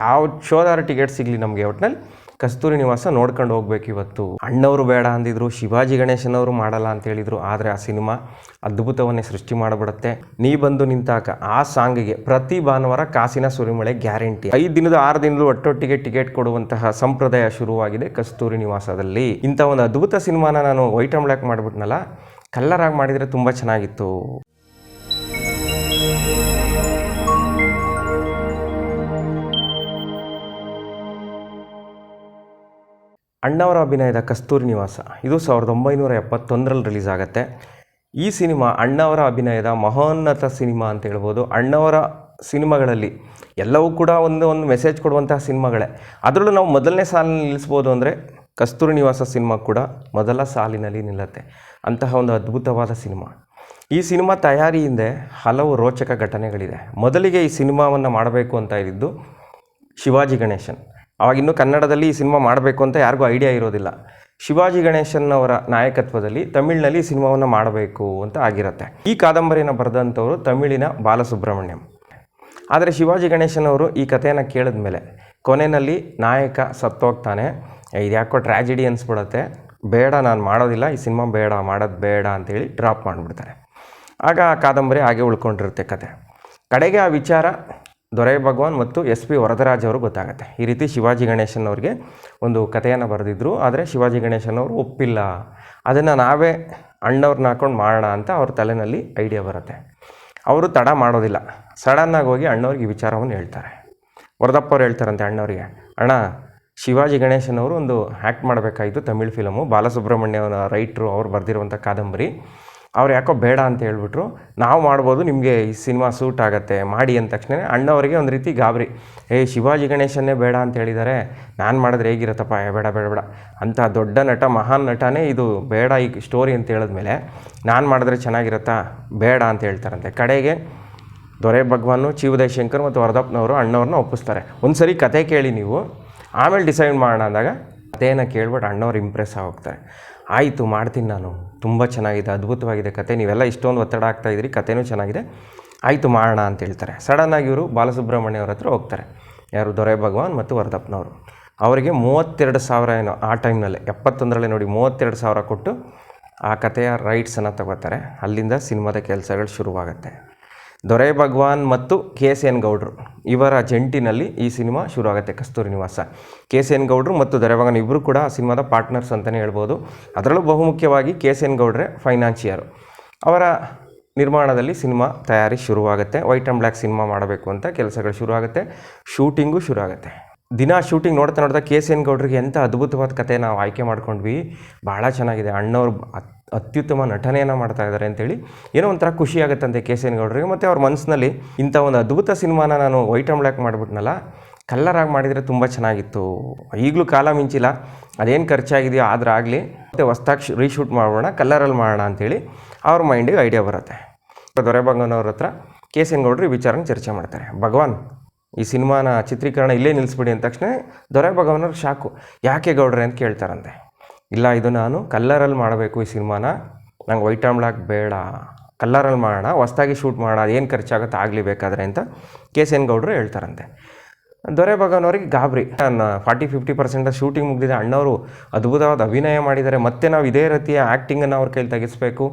ಯಾವ ಶೋದಾರ ಟಿಕೆಟ್ ಸಿಗಲಿ ನಮಗೆ ಒಟ್ಟಿನಲ್ಲಿ ಕಸ್ತೂರಿ ನಿವಾಸ ನೋಡ್ಕೊಂಡು ಹೋಗ್ಬೇಕು ಇವತ್ತು. ಅಣ್ಣವರು ಬೇಡ ಅಂದಿದ್ರು, ಶಿವಾಜಿ ಗಣೇಶನವರು ಮಾಡಲ್ಲ ಅಂತ ಹೇಳಿದ್ರು, ಆದರೆ ಆ ಸಿನಿಮಾ ಅದ್ಭುತವನ್ನೇ ಸೃಷ್ಟಿ ಮಾಡಿಬಿಡುತ್ತೆ. ನೀ ಬಂದು ನಿಂತಾಕ ಆ ಸಾಂಗಿಗೆ ಪ್ರತಿ ಭಾನುವಾರ ಕಾಸಿನ ಸುರಿಮಳೆ ಗ್ಯಾರಂಟಿ. ಐದು ದಿನದ ಆರು ದಿನದ ಒಟ್ಟೊಟ್ಟಿಗೆ ಟಿಕೆಟ್ ಕೊಡುವಂತಹ ಸಂಪ್ರದಾಯ ಶುರುವಾಗಿದೆ ಕಸ್ತೂರಿ ನಿವಾಸದಲ್ಲಿ. ಇಂಥ ಒಂದು ಅದ್ಭುತ ಸಿನಿಮಾನ ನಾನು ವೈಟ್ ಆ್ಯಂಡ್ ಬ್ಲ್ಯಾಕ್ ಮಾಡಿಬಿಟ್ನಲ್ಲ ಕಲ್ಲರಾಗಿ ಮಾಡಿದರೆ ತುಂಬ ಚೆನ್ನಾಗಿತ್ತು. ಅಣ್ಣವರ ಅಭಿನಯದ ಕಸ್ತೂರಿ ನಿವಾಸ. ಇದು ಸಾವಿರದ ಒಂಬೈನೂರ ಎಪ್ಪತ್ತೊಂದರಲ್ಲಿ ರಿಲೀಸ್ ಆಗುತ್ತೆ ಈ ಸಿನಿಮಾ ಅಣ್ಣವರ ಅಭಿನಯದ ಮಹೋನ್ನತ ಸಿನಿಮಾ ಅಂತ ಹೇಳ್ಬೋದು. ಅಣ್ಣವರ ಸಿನಿಮಾಗಳಲ್ಲಿ ಎಲ್ಲವೂ ಕೂಡ ಒಂದು ಒಂದು ಮೆಸೇಜ್ ಕೊಡುವಂತಹ ಸಿನಿಮಾಗಳೇ. ಅದರಲ್ಲೂ ನಾವು ಮೊದಲನೇ ಸಾಲಿನಲ್ಲಿ ನಿಲ್ಲಿಸ್ಬೋದು ಅಂದರೆ ಕಸ್ತೂರಿ ನಿವಾಸ ಸಿನಿಮಾ ಕೂಡ ಮೊದಲ ಸಾಲಿನಲ್ಲಿ ನಿಲ್ಲುತ್ತೆ. ಅಂತಹ ಒಂದು ಅದ್ಭುತವಾದ ಸಿನಿಮಾ. ಈ ಸಿನಿಮಾ ತಯಾರಿಯಿಂದ ಹಲವು ರೋಚಕ ಘಟನೆಗಳಿದೆ. ಮೊದಲಿಗೆ ಈ ಸಿನಿಮಾವನ್ನು ಮಾಡಬೇಕು ಅಂತ ಇದ್ದಿದ್ದು ಶಿವಾಜಿ ಗಣೇಶನ್. ಅವಾಗಿನ್ನೂ ಕನ್ನಡದಲ್ಲಿ ಈ ಸಿನಿಮಾ ಮಾಡಬೇಕು ಅಂತ ಯಾರಿಗೂ ಐಡಿಯಾ ಇರೋದಿಲ್ಲ. ಶಿವಾಜಿ ಗಣೇಶನ್ ಅವರ ನಾಯಕತ್ವದಲ್ಲಿ ತಮಿಳಿನಲ್ಲಿ ಸಿನಿಮಾವನ್ನು ಮಾಡಬೇಕು ಅಂತ ಆಗಿರುತ್ತೆ. ಈ ಕಾದಂಬರಿಯನ್ನು ಬರೆದಂಥವರು ತಮಿಳಿನ ಬಾಲಸುಬ್ರಹ್ಮಣ್ಯಂ. ಆದರೆ ಶಿವಾಜಿ ಗಣೇಶನ್ ಅವರು ಈ ಕಥೆಯನ್ನು ಕೇಳಿದ ಮೇಲೆ ಕೊನೆಯಲ್ಲಿ ನಾಯಕ ಸತ್ತೋಗ್ತಾನೆ. ಇದು ಯಾಕೋ ಟ್ರ್ಯಾಜಿಡಿ ಅನಿಸ್ಬಿಡುತ್ತೆ. ಬೇಡ, ನಾನು ಮಾಡೋದಿಲ್ಲ. ಈ ಸಿನಿಮಾ ಬೇಡ, ಮಾಡೋದು ಬೇಡ ಅಂತೇಳಿ ಡ್ರಾಪ್ ಮಾಡಿಬಿಡ್ತಾರೆ. ಆಗ ಆ ಕಾದಂಬರಿ ಹಾಗೆ ಉಳ್ಕೊಂಡಿರುತ್ತೆ ಕತೆ. ಕಡೆಗೆ ಆ ವಿಚಾರ ದೊರೆ ಭಗವಾನ್ ಮತ್ತು ಎಸ್ ಪಿ ವರದರಾಜ್ ಅವರು ಗೊತ್ತಾಗುತ್ತೆ. ಈ ರೀತಿ ಶಿವಾಜಿ ಗಣೇಶನ್ ಅವರಿಗೆ ಒಂದು ಕಥೆಯನ್ನು ಬರೆದಿದ್ರು, ಆದರೆ ಶಿವಾಜಿ ಗಣೇಶನ್ ಅವರು ಒಪ್ಪಿಲ್ಲ. ಅದನ್ನು ನಾವೇ ಅಣ್ಣವ್ರನ್ನ ಹಾಕೊಂಡು ಮಾಡೋಣ ಅಂತ ಅವ್ರ ತಲೆಯಲ್ಲಿ ಐಡಿಯಾ ಬರುತ್ತೆ. ಅವರು ತಡ ಮಾಡೋದಿಲ್ಲ. ಸಡನ್ನಾಗಿ ಹೋಗಿ ಅಣ್ಣವ್ರಿಗೆ ಈ ವಿಚಾರವನ್ನು ಹೇಳ್ತಾರೆ. ವರದಪ್ಪ ಅವ್ರು ಹೇಳ್ತಾರಂತೆ ಅಣ್ಣವ್ರಿಗೆ, ಅಣ್ಣ, ಶಿವಾಜಿ ಗಣೇಶನ್ ಅವರು ಒಂದು ಆ್ಯಕ್ಟ್ ಮಾಡಬೇಕಾಯಿತು ತಮಿಳ್ ಫಿಲಮು ಬಾಲಸುಬ್ರಹ್ಮಣ್ಯವನ ರೈಟ್ರು ಅವ್ರು ಬರೆದಿರುವಂಥ ಕಾದಂಬರಿ. ಅವ್ರು ಯಾಕೋ ಬೇಡ ಅಂತ ಹೇಳ್ಬಿಟ್ರು. ನಾವು ಮಾಡ್ಬೋದು, ನಿಮಗೆ ಈ ಸಿನಿಮಾ ಸೂಟ್ ಆಗುತ್ತೆ, ಮಾಡಿ ಅಂದ ತಕ್ಷಣ ಅಣ್ಣವರಿಗೆ ಒಂದು ರೀತಿ ಗಾಬರಿ. ಏ, ಶಿವಾಜಿ ಗಣೇಶನ್ನೇ ಬೇಡ ಅಂತ ಹೇಳಿದ್ದಾರೆ ನಾನು ಮಾಡಿದ್ರೆ ಹೇಗಿರತ್ತಪ್ಪ? ಬೇಡ ಬೇಡ ಬೇಡ. ಅಂಥ ದೊಡ್ಡ ನಟ, ಮಹಾನ್ ನಟನೇ ಇದು ಬೇಡ ಈ ಸ್ಟೋರಿ ಅಂತ ಹೇಳಿದ್ಮೇಲೆ, ನಾನು ಮಾಡಿದ್ರೆ ಚೆನ್ನಾಗಿರುತ್ತಾ? ಬೇಡ ಅಂತ ಹೇಳ್ತಾರಂತೆ. ಕಡೆಗೆ ದೊರೆ ಭಗವಾನು ಚೀವದಯ ಶಂಕರ್ ಮತ್ತು ವರದಪ್ಪನವರು ಅಣ್ಣವ್ರನ್ನ ಒಪ್ಪಿಸ್ತಾರೆ. ಒಂದು ಸರಿ ಕತೆ ಕೇಳಿ ನೀವು, ಆಮೇಲೆ ಡಿಸೈಡ್ ಮಾಡೋಣ ಅಂದಾಗ ಕಥೆಯನ್ನು ಕೇಳ್ಬಿಟ್ಟು ಅಣ್ಣವ್ರು ಇಂಪ್ರೆಸ್ ಆಗೋಗ್ತಾರೆ ಆಯಿತು, ಮಾಡ್ತೀನಿ ನಾನು. ತುಂಬ ಚೆನ್ನಾಗಿದೆ, ಅದ್ಭುತವಾಗಿದೆ ಕತೆ. ನೀವೆಲ್ಲ ಇಷ್ಟೊಂದು ಒತ್ತಡ ಆಗ್ತಾ ಇದ್ರಿ ಕಥೆನೂ ಚೆನ್ನಾಗಿದೆ. ಆಯಿತು ಮಾಡೋಣ ಅಂತ ಹೇಳ್ತಾರೆ ಸಡನ್ನಾಗಿ ಇವರು ಬಾಲಸುಬ್ರಹ್ಮಣ್ಯ ಅವ್ರ ಹತ್ರ ಹೋಗ್ತಾರೆ. ಯಾರು? ದೊರೆ ಭಗವಾನ್ ಮತ್ತು ವರದಪ್ಪನವರು ಅವರಿಗೆ ಮೂವತ್ತೆರಡು ಸಾವಿರ ಏನೋ, ಆ ಟೈಮ್ನಲ್ಲಿ, ಎಪ್ಪತ್ತೊಂದರಲ್ಲಿ ನೋಡಿ ಮೂವತ್ತೆರಡು ಸಾವಿರ ಕೊಟ್ಟು ಆ ಕಥೆಯ ರೈಟ್ಸನ್ನು ತಗೋತಾರೆ. ಅಲ್ಲಿಂದ ಸಿನಿಮಾದ ಕೆಲಸಗಳು ಶುರುವಾಗುತ್ತೆ. ದೊರೆ ಭಗವಾನ್ ಮತ್ತು ಕೆ ಎಸ್ ಎನ್ ಗೌಡ್ರು. ಇವರ ಜಂಟಿನಲ್ಲಿ ಈ ಸಿನಿಮಾ ಶುರುವಾಗುತ್ತೆ, ಕಸ್ತೂರಿ ನಿವಾಸ. ಕೆ ಎಸ್ ಎನ್ ಗೌಡ್ರು ಮತ್ತು ದೊರೆ ಭಗವಾನ್ ಇಬ್ಬರು ಕೂಡ ಆ ಸಿನಿಮಾದ ಪಾರ್ಟ್ನರ್ಸ್ ಅಂತಲೇ ಹೇಳ್ಬೋದು. ಅದರಲ್ಲೂ ಬಹುಮುಖ್ಯವಾಗಿ ಕೆ ಎಸ್ ಎನ್ ಗೌಡ್ರೆ ಫೈನಾನ್ಷಿಯರು ಅವರ ನಿರ್ಮಾಣದಲ್ಲಿ ಸಿನಿಮಾ ತಯಾರಿ ಶುರುವಾಗುತ್ತೆ. ವೈಟ್ ಆ್ಯಂಡ್ ಬ್ಲ್ಯಾಕ್ ಸಿನಿಮಾ ಮಾಡಬೇಕು ಅಂತ ಕೆಲಸಗಳು ಶುರುವಾಗುತ್ತೆ. ಶೂಟಿಂಗು ಶುರುವಾಗುತ್ತೆ. ದಿನ ಶೂಟಿಂಗ್ ನೋಡ್ತಾ ನೋಡ್ತಾ ಕೆ ಎಸ್ ಎನ್ ಗೌಡ್ರಿಗೆ ಎಂಥ ಅದ್ಭುತವಾದ ಕತೆ ನಾವು ಆಯ್ಕೆ ಮಾಡ್ಕೊಂಡ್ವಿ. ಭಾಳ ಚೆನ್ನಾಗಿದೆ. ಅಣ್ಣವ್ರು ಅತ್ಯುತ್ತಮ ನಟನೆಯನ್ನು ಮಾಡ್ತಾ ಇದ್ದಾರೆ ಅಂತೇಳಿ ಏನೋ ಒಂಥರ ಖುಷಿ ಆಗುತ್ತಂತೆ ಗೌಡ್ರಿಗೆ ಮತ್ತು ಅವ್ರ ಮನಸ್ಸಿನಲ್ಲಿ ಇಂಥ ಒಂದು ಅದ್ಭುತ ಸಿನಿಮಾನ ನಾನು ವೈಟ್ ಆ್ಯಂಡ್ ಬ್ಲ್ಯಾಕ್ ಮಾಡಿಬಿಟ್ನಲ್ಲ, ಕಲ್ಲರಾಗಿ ಮಾಡಿದರೆ ತುಂಬ ಚೆನ್ನಾಗಿತ್ತು. ಈಗಲೂ ಕಾಲ ಮಿಂಚಿಲ್ಲ, ಅದೇನು ಖರ್ಚಾಗಿದೆಯೋ ಆದ್ರೆ ಆಗಲಿ. ಮತ್ತು ಹೊಸ್ದಾಗಿ ರೀಶೂಟ್ ಮಾಡೋಣ, ಕಲ್ಲರಲ್ಲಿ ಮಾಡೋಣ ಅಂತೇಳಿ ಅವ್ರ ಮೈಂಡಿಗೆ ಐಡಿಯಾ ಬರುತ್ತೆ. ದೊರೆಬಂಗನವ್ರ ಹತ್ರ ಕೆ ಸಿ ಗೌಡ್ರು ಈ ವಿಚಾರನ ಚರ್ಚೆ ಮಾಡ್ತಾರೆ. ಭಗವಾನ್, ಈ ಸಿನಿಮಾನ ಚಿತ್ರೀಕರಣ ಇಲ್ಲೇ ನಿಲ್ಲಿಸ್ಬಿಡಿ ಅಂದ ತಕ್ಷಣ ದೊರೆ ಭಗವಾನವ್ರು ಶಾಕು. ಯಾಕೆ ಗೌಡ್ರೆ ಅಂತ ಕೇಳ್ತಾರಂತೆ. ಇಲ್ಲ, ಇದು ನಾನು ಕಲ್ಲರಲ್ಲಿ ಮಾಡಬೇಕು ಈ ಸಿನಿಮಾನ. ನಂಗೆ ವೈಟ್ ಆ್ಯಂಡ್ ಬ್ಲ್ಯಾಕ್ ಬೇಡ. ಕಲ್ಲರಲ್ಲಿ ಮಾಡೋಣ, ಹೊಸ್ದಾಗಿ ಶೂಟ್ ಮಾಡೋಣ ಏನು ಖರ್ಚಾಗುತ್ತೆ ಆಗಲಿ ಬೇಕಾದ್ರೆ ಅಂತ ಕೆ ಸಿ ಎನ್ ಗೌಡ್ರು ಹೇಳ್ತಾರಂತೆ. ದೊರೆ ಭಗವನವ್ರಿಗೆ ಗಾಬರಿ. ನಾನು ಫಾರ್ಟಿ, ಫಿಫ್ಟಿ ಪರ್ಸೆಂಟ್ ಶೂಟಿಂಗ್ ಮುಗಿದಿದೆ, ಅಣ್ಣವರು ಅದ್ಭುತವಾದ ಅಭಿನಯ ಮಾಡಿದ್ದಾರೆ, ಮತ್ತೆ ನಾವು ಇದೇ ರೀತಿಯ ಆ್ಯಕ್ಟಿಂಗನ್ನು ಅವ್ರ ಕೈಲಿ ತೆಗೆಸ್ಬೇಕು.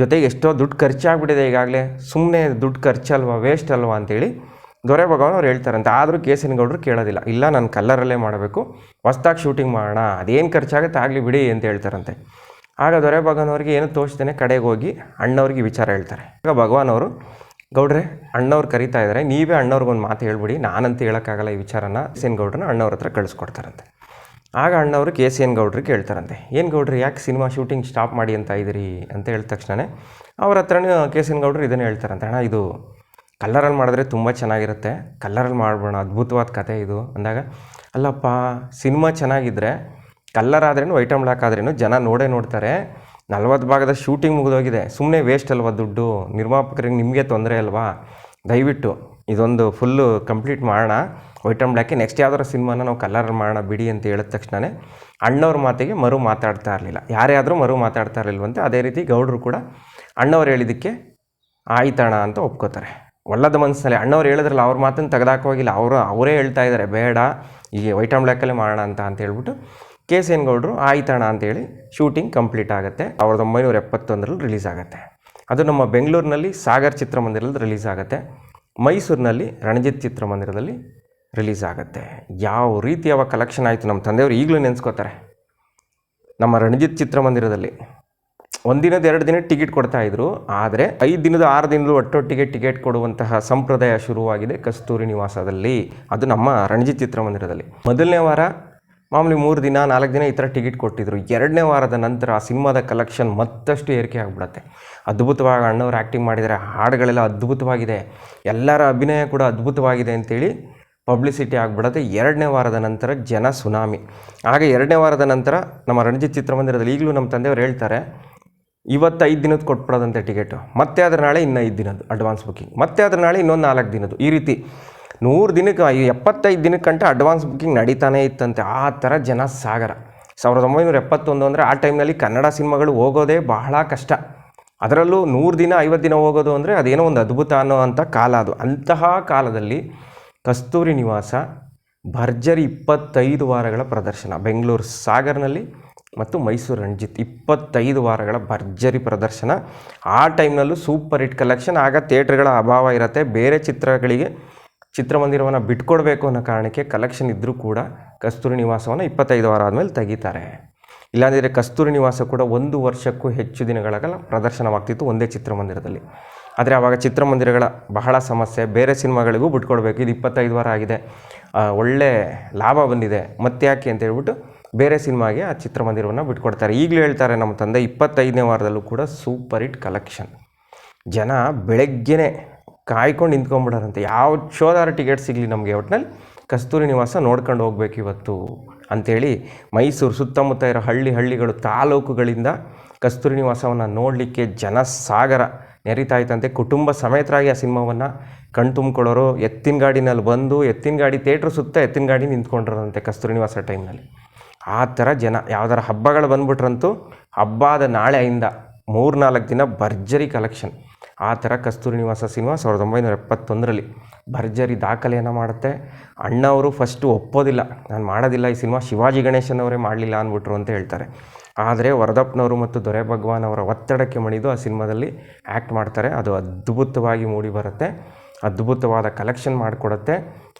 ಜೊತೆಗೆ ಎಷ್ಟೋ ದುಡ್ಡು ಖರ್ಚಾಗ್ಬಿಟ್ಟಿದೆ ಈಗಾಗಲೇ. ಸುಮ್ಮನೆ ದುಡ್ಡು ಖರ್ಚಲ್ವಾ ವೇಸ್ಟ್ ಅಲ್ವಾ ಅಂತೇಳಿ ದೊರೆ ಅವ್ರು ಹೇಳ್ತಾರಂತೆ, ಆದರೂ ಕೇಸಿನ ಗೌಡ್ರು ಕೇಳೋದಿಲ್ಲ. ಇಲ್ಲ, ನಾನು ಕಲ್ಲರಲ್ಲೇ ಮಾಡಬೇಕು. ಹೊಸ್ದಾಗಿ ಶೂಟಿಂಗ್ ಮಾಡೋಣ. ಅದೇನು ಖರ್ಚಾಗುತ್ತೆ ಆಗಲಿ ಬಿಡಿ ಅಂತ ಹೇಳ್ತಾರಂತೆ. ಆಗ ದೊರೆ ಭಗವಾನ್ ಅವ್ರಿಗೆ ಏನು ತೋರಿಸ್ತೇನೆ ಕಡೆಗೆ ಹೋಗಿ ಅಣ್ಣವ್ರಿಗೆ ವಿಚಾರ ಹೇಳ್ತಾರೆ. ಆಗ ಭಗವಾನ್ ಅವರು ಗೌಡ್ರೆ, ಅಣ್ಣವ್ರು ಕರಿತಾ ಇದ್ದಾರೆ ನೀವೇ ಅಣ್ಣವ್ರಿಗೊಂದು ಮಾತು ಹೇಳ್ಬಿಡಿ. ನಾನಂತ ಹೇಳೋಕ್ಕಾಗಲ್ಲ ಈ ವಿಚಾರನ. ಸೇನ್ ಗೌಡ್ರನ್ನ ಅಣ್ಣವ್ರ ಹತ್ರ ಕಳಿಸ್ಕೊಡ್ತಾರಂತೆ. ಆಗ ಅಣ್ಣವರು ಕೆ ಸಿ ಎನ್ ಗೌಡ್ರಿಗೆ ಕೇಳ್ತಾರಂತೆ. ಏನು ಗೌಡ್ರಿ, ಯಾಕೆ ಸಿನಿಮಾ ಶೂಟಿಂಗ್ ಸ್ಟಾಪ್ ಮಾಡಿ ಅಂತ ಇದ್ದೀರಿ ಅಂತ ಹೇಳಿದ ತಕ್ಷಣ ಅವ್ರ ಹತ್ರನೇ ಕೆ ಸಿ ಎನ್ ಗೌಡ್ರು ಇದನ್ನು ಹೇಳ್ತಾರಂತೆ. ಅಣ್ಣ, ಇದು ಕಲ್ಲರಲ್ಲಿ ಮಾಡಿದ್ರೆ ತುಂಬ ಚೆನ್ನಾಗಿರುತ್ತೆ. ಕಲ್ಲರಲ್ಲಿ ಮಾಡ್ಬೋಣ ಅದ್ಭುತವಾದ ಕತೆ ಇದು ಅಂದಾಗ, ಅಲ್ಲಪ್ಪ, ಸಿನಿಮಾ ಚೆನ್ನಾಗಿದ್ದರೆ ಕಲ್ಲರ್ ಆದ್ರೇನು ವೈಟ್ ಆ್ಯಂಡ್ ಬ್ಲ್ಯಾಕ್ ಆದ್ರೇನು ಜನ ನೋಡೇ ನೋಡ್ತಾರೆ. ನಲ್ವತ್ತು ಭಾಗದ ಶೂಟಿಂಗ್ ಮುಗಿದೋಗಿದೆ. ಸುಮ್ಮನೆ ವೇಸ್ಟ್ ಅಲ್ವಾ ದುಡ್ಡು? ನಿರ್ಮಾಪಕರಿಗೆ ನಿಮಗೆ ತೊಂದರೆ ಅಲ್ವಾ? ದಯವಿಟ್ಟು ಇದೊಂದು ಫುಲ್ಲು ಕಂಪ್ಲೀಟ್ ಮಾಡೋಣ. ವೈಟ್ ಆ್ಯಂಡ್ ನೆಕ್ಸ್ಟ್ ಯಾವ್ದಾರು ಸಿನಿಮಾನ ನಾವು ಕಲ್ಲರ್ ಮಾಡೋಣ ಬಿಡಿ ಅಂತ ಹೇಳಿದ ತಕ್ಷಣವೇ ಅಣ್ಣವ್ರ ಮಾತಿಗೆ ಮರು ಮಾತಾಡ್ತಾ ಇರಲಿಲ್ಲ. ಯಾರೇ ಆದರೂ ಮರು ಮಾತಾಡ್ತಾ ಇರಲಿಲ್ವಂತೆ, ಅದೇ ರೀತಿ ಗೌಡರು ಕೂಡ ಅಣ್ಣವ್ರು ಹೇಳಿದ್ದಕ್ಕೆ ಆಯ್ತಣ ಅಂತ ಒಪ್ಕೋತಾರೆ. ಒಲ್ಲದ ಮನಸ್ಸಿನಲ್ಲಿ ಅಣ್ಣವ್ರು ಹೇಳಿದ್ರಲ್ಲ, ಅವ್ರ ಮಾತನ್ನು ತೆಗೆದಾಕೋಗಿಲ್ಲ ಅವರು, ಅವರೇ ಹೇಳ್ತಾ ಇದ್ದಾರೆ, ಬೇಡ ಈಗ ವೈಟ್ ಆ್ಯಂಡ್ ಬ್ಲ್ಯಾಕಲ್ಲೇ ಮಾಡೋಣ ಅಂತ ಅಂತ ಹೇಳ್ಬಿಟ್ಟು ಕೆ ಸಿ ಎನ್ ಗೌಡರು ಆಯ್ತಣ ಅಂತೇಳಿ ಶೂಟಿಂಗ್ ಕಂಪ್ಲೀಟ್ ಆಗುತ್ತೆ. ಸಾವಿರದ ಒಂಬೈನೂರ ಎಪ್ಪತ್ತೊಂದರಲ್ಲಿ ರಿಲೀಸ್ ಆಗುತ್ತೆ. ಅದು ನಮ್ಮ ಬೆಂಗಳೂರಿನಲ್ಲಿ ಸಾಗರ್ ಚಿತ್ರಮಂದಿರದಲ್ಲಿ ರಿಲೀಸ್ ಆಗುತ್ತೆ. ಮೈಸೂರಿನಲ್ಲಿ ರಣಜಿತ್ ಚಿತ್ರಮಂದಿರದಲ್ಲಿ ರಿಲೀಸ್ ಆಗುತ್ತೆ. ಯಾವ ರೀತಿ ಯಾವ ಕಲೆಕ್ಷನ್ ಆಯಿತು, ನಮ್ಮ ತಂದೆಯವರು ಈಗಲೂ ನೆನೆಸ್ಕೋತಾರೆ. ನಮ್ಮ ರಣಜಿತ್ ಚಿತ್ರಮಂದಿರದಲ್ಲಿ. ಒಂದಿನದ ಎರಡು ದಿನ ಟಿಕೆಟ್ ಕೊಡ್ತಾ ಇದ್ರು. ಆದರೆ ಐದು ದಿನದ ಆರು ದಿನದ ಒಟ್ಟೊಟ್ಟಿಗೆ ಟಿಕೆಟ್ ಕೊಡುವಂತಹ ಸಂಪ್ರದಾಯ ಶುರುವಾಗಿದೆ ಕಸ್ತೂರಿ ನಿವಾಸದಲ್ಲಿ. ಅದು ನಮ್ಮ ರಣಜಿತ್ ಚಿತ್ರಮಂದಿರದಲ್ಲಿ. ಮೊದಲನೇ ವಾರ ಮಾಮೂಲಿ ಮೂರು ದಿನ, ನಾಲ್ಕು ದಿನ ಈ ಥರ ಟಿಕೆಟ್ ಕೊಟ್ಟಿದ್ರು. ಎರಡನೇ ವಾರದ ನಂತರ ಆ ಸಿನಿಮಾದ ಕಲೆಕ್ಷನ್ ಮತ್ತಷ್ಟು ಏರಿಕೆ ಆಗಿಬಿಡುತ್ತೆ. ಅದ್ಭುತವಾಗಿ ಅಣ್ಣವ್ರು ಆ್ಯಕ್ಟಿಂಗ್ ಮಾಡಿದ್ದಾರೆ. ಹಾಡುಗಳೆಲ್ಲ ಅದ್ಭುತವಾಗಿದೆ. ಎಲ್ಲರ ಅಭಿನಯ ಕೂಡ ಅದ್ಭುತವಾಗಿದೆ ಅಂತೇಳಿ ಪಬ್ಲಿಸಿಟಿ ಆಗಿಬಿಡುತ್ತೆ. ಎರಡನೇ ವಾರದ ನಂತರ ಜನ ಸುನಾಮಿ. ಆಗ ಎರಡನೇ ವಾರದ ನಂತರ ನಮ್ಮ ರಣಜಿತ್ ಚಿತ್ರಮಂದಿರದಲ್ಲಿ ಈಗಲೂ ನಮ್ಮ ತಂದೆಯವರು ಹೇಳ್ತಾರೆ ಇವತ್ತು ಐದು ದಿನದ ಕೊಟ್ಬಿಡೋದಂತೆ ಟಿಕೆಟು. ಮತ್ತೆ ಅದ್ರ ನಾಳೆ ಇನ್ನು ಐದು ದಿನದ್ದು ಅಡ್ವಾನ್ಸ್ ಬುಕ್ಕಿಂಗ್ ಮತ್ತೆ ಅದ್ರ ನಾಳೆ ಇನ್ನೊಂದು ನಾಲ್ಕು ದಿನದ್ದು. ಈ ರೀತಿ ನೂರು ದಿನಕ್ಕೆ ಎಪ್ಪತ್ತೈದು ದಿನಕ್ಕಂಟ ಅಡ್ವಾನ್ಸ್ ಬುಕ್ಕಿಂಗ್ ನಡೀತಾನೇ ಇತ್ತಂತೆ. ಆ ಥರ ಜನ ಸಾಗರ. ಸಾವಿರದ ಒಂಬೈನೂರ ಎಪ್ಪತ್ತೊಂದು ಅಂದರೆ ಆ ಟೈಮ್ನಲ್ಲಿ ಕನ್ನಡ ಸಿನಿಮಾಗಳು ಹೋಗೋದೇ ಬಹಳ ಕಷ್ಟ. ಅದರಲ್ಲೂ ನೂರು ದಿನ, ಐವತ್ತು ದಿನ ಹೋಗೋದು ಅಂದರೆ ಅದೇನೋ ಒಂದು ಅದ್ಭುತ ಅನ್ನೋ ಅಂಥ ಕಾಲ ಅದು. ಅಂತಹ ಕಾಲದಲ್ಲಿ ಕಸ್ತೂರಿ ನಿವಾಸ ಭರ್ಜರಿ ಇಪ್ಪತ್ತೈದು ವಾರಗಳ ಪ್ರದರ್ಶನ. ಬೆಂಗಳೂರು ಸಾಗರ್ನಲ್ಲಿ ಮತ್ತು ಮೈಸೂರು ರಣಜಿತ್. ಇಪ್ಪತ್ತೈದು ವಾರಗಳ ಭರ್ಜರಿ ಪ್ರದರ್ಶನ. ಆ ಟೈಮ್ನಲ್ಲೂ ಸೂಪರ್ ಹಿಟ್ ಕಲೆಕ್ಷನ್. ಆಗ ಥಿಯೇಟ್ರ್ಗಳ ಅಭಾವ ಇರುತ್ತೆ. ಬೇರೆ ಚಿತ್ರಗಳಿಗೆ ಚಿತ್ರಮಂದಿರವನ್ನು ಬಿಟ್ಕೊಡ್ಬೇಕು ಅನ್ನೋ ಕಾರಣಕ್ಕೆ ಕಲೆಕ್ಷನ್ ಇದ್ದರೂ ಕೂಡ ಕಸ್ತೂರಿ ನಿವಾಸವನ್ನು ಇಪ್ಪತ್ತೈದು ವಾರ ಆದಮೇಲೆ ತೆಗಿತಾರೆ. ಇಲ್ಲಾಂದರೆ ಕಸ್ತೂರಿ ನಿವಾಸ ಕೂಡ ಒಂದು ವರ್ಷಕ್ಕೂ ಹೆಚ್ಚು ದಿನಗಳ ಕಾಲ ಪ್ರದರ್ಶನವಾಗ್ತಿತ್ತು ಒಂದೇ ಚಿತ್ರಮಂದಿರದಲ್ಲಿ. ಆದರೆ ಆವಾಗ ಚಿತ್ರಮಂದಿರಗಳ ಬಹಳ ಸಮಸ್ಯೆ. ಬೇರೆ ಸಿನಿಮಾಗಳಿಗೂ ಬಿಟ್ಕೊಡ್ಬೇಕು. ಇದು ಇಪ್ಪತ್ತೈದು ವಾರ ಆಗಿದೆ. ಒಳ್ಳೆ ಲಾಭ ಬಂದಿದೆ. ಮತ್ತೆ ಯಾಕೆ ಅಂತ ಹೇಳ್ಬಿಟ್ಟು ಬೇರೆ ಸಿನಿಮಾಗೆ ಆ ಚಿತ್ರಮಂದಿರವನ್ನು ಬಿಟ್ಕೊಡ್ತಾರೆ. ಈಗಲೂ ಹೇಳ್ತಾರೆ ನಮ್ಮ ತಂದೆ, ಇಪ್ಪತ್ತೈದನೇ ವಾರದಲ್ಲೂ ಕೂಡ ಸೂಪರ್ ಹಿಟ್ ಕಲೆಕ್ಷನ್. ಜನ ಬೆಳಗ್ಗೆನೇ ಕಾಯ್ಕೊಂಡು ನಿಂತ್ಕೊಂಡ್ಬಿಡಾರಂತೆ. ಯಾವ ಶೋದಾರ ಟಿಕೆಟ್ ಸಿಗಲಿ ನಮಗೆ ಒಟ್ಟಿನಲ್ಲಿ ಕಸ್ತೂರಿ ನಿವಾಸ ನೋಡ್ಕೊಂಡು ಹೋಗ್ಬೇಕು ಇವತ್ತು ಅಂಥೇಳಿ ಮೈಸೂರು ಸುತ್ತಮುತ್ತ ಇರೋ ಹಳ್ಳಿ ಹಳ್ಳಿಗಳು ತಾಲೂಕುಗಳಿಂದ ಕಸ್ತೂರಿ ನಿವಾಸವನ್ನು ನೋಡಲಿಕ್ಕೆ ಜನ ಸಾಗರ ಇತ್ತಂತೆ ಕುಟುಂಬ ಸಮೇತರಾಗಿ ಆ ಸಿನಿಮಾವನ್ನು ಕಣ್ತುಂಬ್ಕೊಳ್ಳೋರು ಎತ್ತಿನ ಗಾಡಿನಲ್ಲಿ ಬಂದು, ಎತ್ತಿನ ಗಾಡಿ, ಥಿಯೇಟ್ರ್ ಸುತ್ತ ಎತ್ತಿನ ಗಾಡಿ ನಿಂತ್ಕೊಂಡಿರೋದಂತೆ ಕಸ್ತೂರಿ ನಿವಾಸ ಟೈಮ್ನಲ್ಲಿ ಆ ಥರ ಜನ, ಯಾವ್ದಾರ ಹಬ್ಬಗಳು ಬಂದ್ಬಿಟ್ರಂತೂ ಹಬ್ಬದ ನಾಳೆಯಿಂದ ಮೂರು ನಾಲ್ಕು ದಿನ ಭರ್ಜರಿ ಕಲೆಕ್ಷನ್ ಆ ಥರ ಕಸ್ತೂರಿ ನಿವಾಸ ಸಿನಿಮಾ ಸಾವಿರದ ಒಂಬೈನೂರ ಎಪ್ಪತ್ತೊಂದರಲ್ಲಿ ಭರ್ಜರಿ ದಾಖಲೆಯನ್ನು ಮಾಡುತ್ತೆ. ಅಣ್ಣವರು ಫಸ್ಟು ಒಪ್ಪೋದಿಲ್ಲ. ನಾನು ಮಾಡೋದಿಲ್ಲ, ಈ ಸಿನಿಮಾ ಶಿವಾಜಿ ಗಣೇಶನವರೇ ಮಾಡಲಿಲ್ಲ ಅಂದ್ಬಿಟ್ರು ಅಂತ ಹೇಳ್ತಾರೆ. ಆದರೆ ವರದಪ್ಪನವರು ಮತ್ತು ದೊರೆ ಭಗವಾನ್ ಅವರ ಒತ್ತಡಕ್ಕೆ ಮಣಿದು ಆ ಸಿನಿಮಾದಲ್ಲಿ ಆ್ಯಕ್ಟ್ ಮಾಡ್ತಾರೆ. ಅದು ಅದ್ಭುತವಾಗಿ ಮೂಡಿ ಬರುತ್ತೆ. ಅದ್ಭುತವಾದ ಕಲೆಕ್ಷನ್ ಮಾಡಿಕೊಡುತ್ತೆ.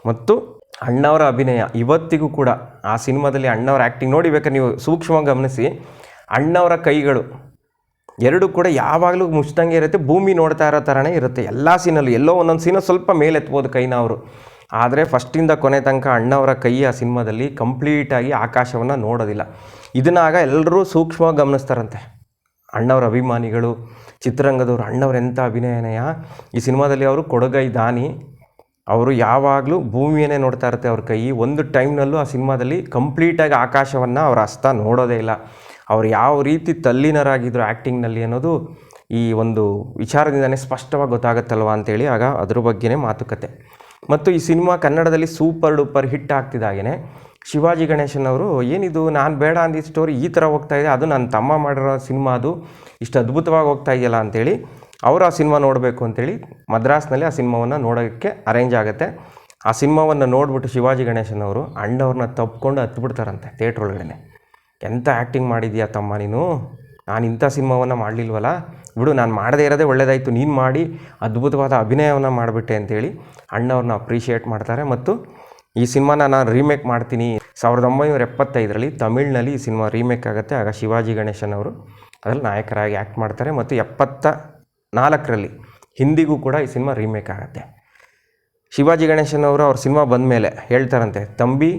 ಮತ್ತು ಅಣ್ಣವರ ಅಭಿನಯ, ಇವತ್ತಿಗೂ ಕೂಡ ಆ ಸಿನಿಮಾದಲ್ಲಿ ಅಣ್ಣವರ ಆ್ಯಕ್ಟಿಂಗ್ ನೋಡಿ ನೀವು ಸೂಕ್ಷ್ಮವಾಗಿ ಗಮನಿಸಿ. ಅಣ್ಣವರ ಕೈಗಳು ಎರಡು ಕೂಡ ಯಾವಾಗಲೂ ಮುಚ್ಚಿದಂಗೆ ಇರುತ್ತೆ, ಭೂಮಿ ನೋಡ್ತಾ ಇರೋ ಥರನೇ ಇರುತ್ತೆ. ಎಲ್ಲ ಸೀನಲ್ಲೂ ಎಲ್ಲೋ ಒಂದೊಂದು ಸೀನ ಸ್ವಲ್ಪ ಮೇಲೆ ಎತ್ಬೋದು ಕೈನ ಅವರು. ಆದರೆ ಫಸ್ಟಿಂದ ಕೊನೆ ತನಕ ಅಣ್ಣವರ ಕೈ ಆ ಸಿನಿಮಾದಲ್ಲಿ ಕಂಪ್ಲೀಟಾಗಿ ಆಕಾಶವನ್ನು ನೋಡೋದಿಲ್ಲ. ಇದನ್ನಾಗ ಎಲ್ಲರೂ ಸೂಕ್ಷ್ಮವಾಗಿ ಗಮನಿಸ್ತಾರಂತೆ. ಅಣ್ಣವರ ಅಭಿಮಾನಿಗಳು, ಚಿತ್ರರಂಗದವರು ಅಣ್ಣವರೆಂಥ ಅಭಿನಯನಯ. ಈ ಸಿನಿಮಾದಲ್ಲಿ ಅವರು ಕೊಡಗೈ ದಾನಿ ಅವರು ಯಾವಾಗಲೂ ಭೂಮಿಯನ್ನೇ ನೋಡ್ತಾ ಇರುತ್ತೆ ಅವ್ರ ಕೈ. ಒಂದು ಟೈಮ್ನಲ್ಲೂ ಆ ಸಿನಿಮಾದಲ್ಲಿ ಕಂಪ್ಲೀಟಾಗಿ ಆಕಾಶವನ್ನು ಅವರ ಹಸ್ತ ನೋಡೋದೇ ಇಲ್ಲ. ಅವ್ರು ಯಾವ ರೀತಿ ತಲ್ಲೀನರಾಗಿದ್ದರು ಆ್ಯಕ್ಟಿಂಗ್ನಲ್ಲಿ ಅನ್ನೋದು ಈ ಒಂದು ವಿಚಾರದಿಂದನೇ ಸ್ಪಷ್ಟವಾಗಿ ಗೊತ್ತಾಗುತ್ತಲ್ವ ಅಂತೇಳಿ ಆಗ ಅದ್ರ ಬಗ್ಗೆನೇ ಮಾತುಕತೆ. ಮತ್ತು ಈ ಸಿನಿಮಾ ಕನ್ನಡದಲ್ಲಿ ಸೂಪರ್ ಡೂಪರ್ ಹಿಟ್ ಆಗ್ತಿದ್ದಾಗೇ ಶಿವಾಜಿ ಗಣೇಶನ್ ಅವರು ಏನಿದು ನಾನು ಬೇಡ ಅಂದಿದ್ದ ಸ್ಟೋರಿ ಈ ಥರ ಹೋಗ್ತಾ ಇದೆ, ಅದು ನನ್ನ ತಮ್ಮ ಮಾಡಿರೋ ಸಿನಿಮಾ ಅದು, ಇಷ್ಟು ಅದ್ಭುತವಾಗಿ ಹೋಗ್ತಾ ಇದೆಯಲ್ಲ ಅಂತೇಳಿ ಅವರು ಆ ಸಿನಿಮಾ ನೋಡಬೇಕು ಅಂತೇಳಿ ಮದ್ರಾಸ್ನಲ್ಲಿ ಆ ಸಿನಿಮಾವನ್ನು ನೋಡೋಕ್ಕೆ ಅರೇಂಜ್ ಆಗುತ್ತೆ. ಆ ಸಿನಿಮಾವನ್ನು ನೋಡಿಬಿಟ್ಟು ಶಿವಾಜಿ ಗಣೇಶನ್ ಅವರು ಅಣ್ಣವ್ರನ್ನ ತಪ್ಪಿಕೊಂಡು ಹತ್ಬಿಡ್ತಾರಂತೆ ಥಿಯೇಟ್ರ್ ಒಳಗಡೆ ಎಂಥ ಆ್ಯಕ್ಟಿಂಗ್ ಮಾಡಿದ್ಯಾ ತಮ್ಮ ನೀನು? ನಾನು ಇಂಥ ಸಿನಿಮಾವನ್ನು ಮಾಡಲಿಲ್ವಲ್ಲ? ಬಿಡು, ನಾನು ಮಾಡದೇ ಇರೋದೇ ಒಳ್ಳೆಯದಾಯಿತು ನೀನು ಮಾಡಿ, ಅದ್ಭುತವಾದ ಅಭಿನಯವನ್ನು ಮಾಡಿಬಿಟ್ಟೆ ಅಂತೇಳಿ ಅಣ್ಣವ್ರನ್ನ ಅಪ್ರಿಷಿಯೇಟ್ ಮಾಡ್ತಾರೆ ಮತ್ತು ಈ ಸಿನಿಮಾನ ನಾನು ರೀಮೇಕ್ ಮಾಡ್ತೀನಿ. ಸಾವಿರದ ಒಂಬೈನೂರ ಎಪ್ಪತ್ತೈದರಲ್ಲಿ ತಮಿಳ್ನಲ್ಲಿ ಈ ಸಿನಿಮಾ ರೀಮೇಕ್ ಆಗುತ್ತೆ. ಆಗ ಶಿವಾಜಿ ಗಣೇಶನ್ ಅವರು ಅದರಲ್ಲಿ ನಾಯಕರಾಗಿ ಆ್ಯಕ್ಟ್ ಮಾಡ್ತಾರೆ ಮತ್ತು ಎಪ್ಪತ್ತ ನಾಲ್ಕರಲ್ಲಿ ಹಿಂದಿಗೂ ಕೂಡ ಈ ಸಿನಿಮಾ ರೀಮೇಕ್ ಆಗುತ್ತೆ. ಶಿವಾಜಿ ಗಣೇಶನ್ ಅವರು ಅವ್ರ ಸಿನಿಮಾ ಬಂದ ಮೇಲೆ ಹೇಳ್ತಾರಂತೆ, ತಂಬಿ,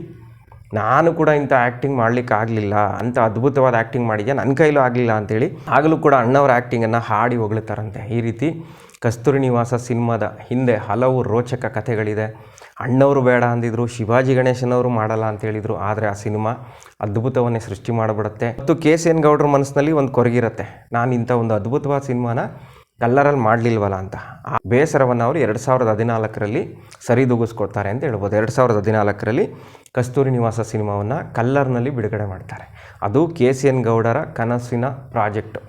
ನಾನು ಕೂಡ ಇಂಥ ಆ್ಯಕ್ಟಿಂಗ್ ಮಾಡಲಿಕ್ಕೆ ಆಗಲಿಲ್ಲ, ಅಂಥ ಅದ್ಭುತವಾದ ಆ್ಯಕ್ಟಿಂಗ್ ಮಾಡಿದ್ದೆ ನನ್ನ ಕೈಲೂ ಆಗಲಿಲ್ಲ ಅಂತೇಳಿ ಆಗಲೂ ಕೂಡ ಅಣ್ಣವರ ಆ್ಯಕ್ಟಿಂಗನ್ನು ಹಾಡಿ ಹೊಗಳುತ್ತಾರಂತೆ ಈ ರೀತಿ ಕಸ್ತೂರಿ ನಿವಾಸ ಸಿನಿಮಾದ ಹಿಂದೆ ಹಲವು ರೋಚಕ ಕಥೆಗಳಿದೆ. ಅಣ್ಣವರು ಬೇಡ ಅಂದಿದ್ರು, ಶಿವಾಜಿ ಗಣೇಶನ್ ಅವರು ಮಾಡಲ್ಲ ಅಂತ ಹೇಳಿದರು ಆದರೆ ಆ ಸಿನಿಮಾ ಅದ್ಭುತವನ್ನೇ ಸೃಷ್ಟಿ ಮಾಡಿಬಿಡುತ್ತೆ. ಮತ್ತು ಕೆ. C N. ಗೌಡ್ರ ಮನಸ್ಸಿನಲ್ಲಿ ಒಂದು ಕೊರಗಿರುತ್ತೆ. ನಾನು ಇಂಥ ಒಂದು ಅದ್ಭುತವಾದ ಸಿನಿಮಾನ ಕಲ್ಲರಲ್ಲಿ ಮಾಡಲಿಲ್ವಲ್ಲ ಅಂತ. ಆ ಬೇಸರವನ್ನು ಅವರು ಎರಡು ಸಾವಿರದ ಹದಿನಾಲ್ಕರಲ್ಲಿ ಸರಿದೂಗಿಸ್ಕೊಡ್ತಾರೆ ಅಂತ ಹೇಳ್ಬೋದು. ಎರಡು ಸಾವಿರದ ಹದಿನಾಲ್ಕರಲ್ಲಿ ಕಸ್ತೂರಿ ನಿವಾಸ ಸಿನಿಮಾವನ್ನು ಕಲ್ಲರ್ನಲ್ಲಿ ಬಿಡುಗಡೆ ಮಾಡ್ತಾರೆ. ಅದು ಕೆ ಸಿ ಎನ್ ಗೌಡರ ಕನಸಿನ ಪ್ರಾಜೆಕ್ಟ್.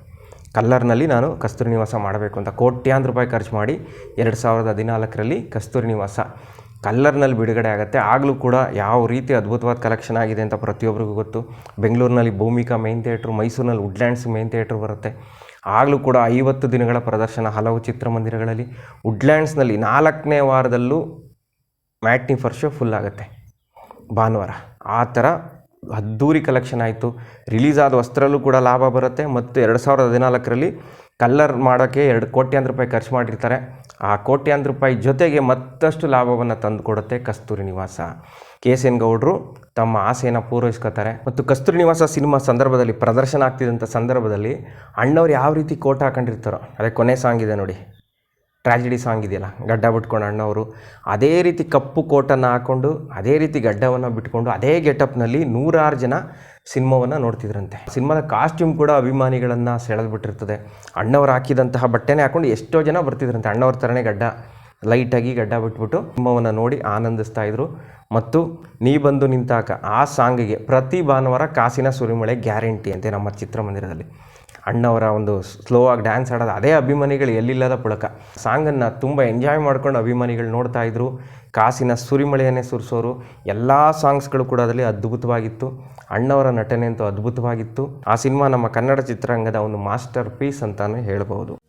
ಕಲ್ಲರ್ನಲ್ಲಿ ನಾನು ಕಸ್ತೂರಿ ನಿವಾಸ ಮಾಡಬೇಕು ಅಂತ ಕೋಟ್ಯಾಂತರ ರೂಪಾಯಿ ಖರ್ಚು ಮಾಡಿ ಎರಡು ಸಾವಿರದ ಹದಿನಾಲ್ಕರಲ್ಲಿ ಕಸ್ತೂರಿ ನಿವಾಸ ಕಲ್ಲರ್ನಲ್ಲಿ ಬಿಡುಗಡೆ ಆಗುತ್ತೆ. ಆಗಲೂ ಕೂಡ ಯಾವ ರೀತಿ ಅದ್ಭುತವಾದ ಕಲೆಕ್ಷನ್ ಆಗಿದೆ ಅಂತ ಪ್ರತಿಯೊಬ್ಬರಿಗೂ ಗೊತ್ತು. ಬೆಂಗಳೂರಿನಲ್ಲಿ ಭೂಮಿಕಾ ಮೈನ್ ಥಿಯೇಟ್ರು, ಮೈಸೂರಿನಲ್ಲಿ ವುಡ್ಲ್ಯಾಂಡ್ಸ್ ಮೇನ್ ಥಿಯೇಟ್ರ್ ಬರುತ್ತೆ. ಆಗಲೂ ಕೂಡ ಐವತ್ತು ದಿನಗಳ ಪ್ರದರ್ಶನ ಹಲವು ಚಿತ್ರಮಂದಿರಗಳಲ್ಲಿ. ವುಡ್ಲ್ಯಾಂಡ್ಸ್ನಲ್ಲಿ ನಾಲ್ಕನೇ ವಾರದಲ್ಲೂ ಮ್ಯಾಟ್ನಿ ಫರ್ ಶೋ ಫುಲ್ ಆಗುತ್ತೆ. ಭಾನುವಾರ. ಆ ಥರ ಅದ್ದೂರಿ ಕಲೆಕ್ಷನ್ ಆಯಿತು. ರಿಲೀಸ್ ಆದ ವಸ್ತ್ರಲ್ಲೂ ಕೂಡ ಲಾಭ ಬರುತ್ತೆ ಮತ್ತು ಎರಡು ಸಾವಿರದ ಹದಿನಾಲ್ಕರಲ್ಲಿ ಕಲ್ಲರ್ ಮಾಡೋಕ್ಕೆ ಎರಡು ಕೋಟ್ಯಾಂತರ ರೂಪಾಯಿ ಖರ್ಚು ಮಾಡಿರ್ತಾರೆ. ಆ ಕೋಟ್ಯಾಂತರ ರೂಪಾಯಿ ಜೊತೆಗೆ ಮತ್ತಷ್ಟು ಲಾಭವನ್ನು ತಂದು ಕೊಡುತ್ತೆ Kasturi Nivasa. K. S. N. ಗೌಡರು ತಮ್ಮ ಆಸೆಯನ್ನು ಪೂರೈಸ್ಕೋತಾರೆ. ಮತ್ತು ಕಸ್ತೂರಿ ನಿವಾಸ ಸಿನಿಮಾ ಸಂದರ್ಭದಲ್ಲಿ ಪ್ರದರ್ಶನ ಆಗ್ತಿದ್ದಂಥ ಸಂದರ್ಭದಲ್ಲಿ ಅಣ್ಣವ್ರು ಯಾವ ರೀತಿ ಕೋಟ್ ಹಾಕೊಂಡಿರ್ತಾರೋ, ಅದೇ ಕೊನೆ ಸಾಂಗ್ ಇದೆ ನೋಡಿ. ಟ್ರ್ಯಾಜಿಡಿ ಸಾಂಗ್ ಇದೆಯಲ್ಲ, ಗಡ್ಡ ಬಿಟ್ಕೊಂಡು ಅಣ್ಣವರು. ಅದೇ ರೀತಿ ಕಪ್ಪು ಕೋಟನ್ನು ಹಾಕ್ಕೊಂಡು, ಅದೇ ರೀತಿ ಗಡ್ಡವನ್ನು ಬಿಟ್ಕೊಂಡು, ಅದೇ ಗೆಟಪ್ನಲ್ಲಿ ನೂರಾರು ಜನ ಸಿನಿಮಾವನ್ನು ನೋಡ್ತಿದ್ರಂತೆ. ಸಿನಿಮಾದ ಕಾಸ್ಟ್ಯೂಮ್ ಕೂಡ ಅಭಿಮಾನಿಗಳನ್ನು ಸೆಳೆದ್ಬಿಟ್ಟಿರ್ತದೆ. ಅಣ್ಣವ್ರು ಹಾಕಿದಂತಹ ಬಟ್ಟೆನೇ ಹಾಕೊಂಡು ಎಷ್ಟೋ ಜನ ಬರ್ತಿದ್ರಂತೆ. ಅಣ್ಣವ್ರ ಥರನೇ ಗಡ್ಡ, ಲೈಟಾಗಿ ಗಡ್ಡ ಬಿಟ್ಬಿಟ್ಟು ಸಿನಿಮಾವನ್ನು ನೋಡಿ ಆನಂದಿಸ್ತಾ ಇದ್ರು. ಮತ್ತು ನೀ ಬಂದು ನಿಂತಾಕ ಆ ಸಾಂಗಿಗೆ ಪ್ರತಿ ಭಾನುವಾರ ಕಾಸಿನ ಸುರಿಮಳೆ ಗ್ಯಾರಂಟಿ ಅಂತೆ ನಮ್ಮ ಚಿತ್ರಮಂದಿರದಲ್ಲಿ. ಅಣ್ಣವರ ಒಂದು ಸ್ಲೋ ಆಗಿ ಡ್ಯಾನ್ಸ್ ಆಡೋದು ಅದೇ ಅಭಿಮಾನಿಗಳು ಎಲ್ಲಿಲ್ಲದ ಪುಳಕ. ಸಾಂಗನ್ನು ತುಂಬ ಎಂಜಾಯ್ ಮಾಡ್ಕೊಂಡು ಅಭಿಮಾನಿಗಳು ನೋಡ್ತಾ ಇದ್ರು. ಕಾಸಿನ ಸುರಿಮಳೆಯನ್ನೇ ಸುರಿಸೋರು. ಎಲ್ಲ ಸಾಂಗ್ಸ್ಗಳು ಕೂಡ ಅದರಲ್ಲಿ ಅದ್ಭುತವಾಗಿತ್ತು. ಅಣ್ಣವರ ನಟನೆ ಅಂತೂ ಅದ್ಭುತವಾಗಿತ್ತು. ಆ ಸಿನಿಮಾ ನಮ್ಮ ಕನ್ನಡ ಚಿತ್ರರಂಗದ ಒಂದು ಮಾಸ್ಟರ್ ಪೀಸ್ ಅಂತಲೇ ಹೇಳ್ಬೋದು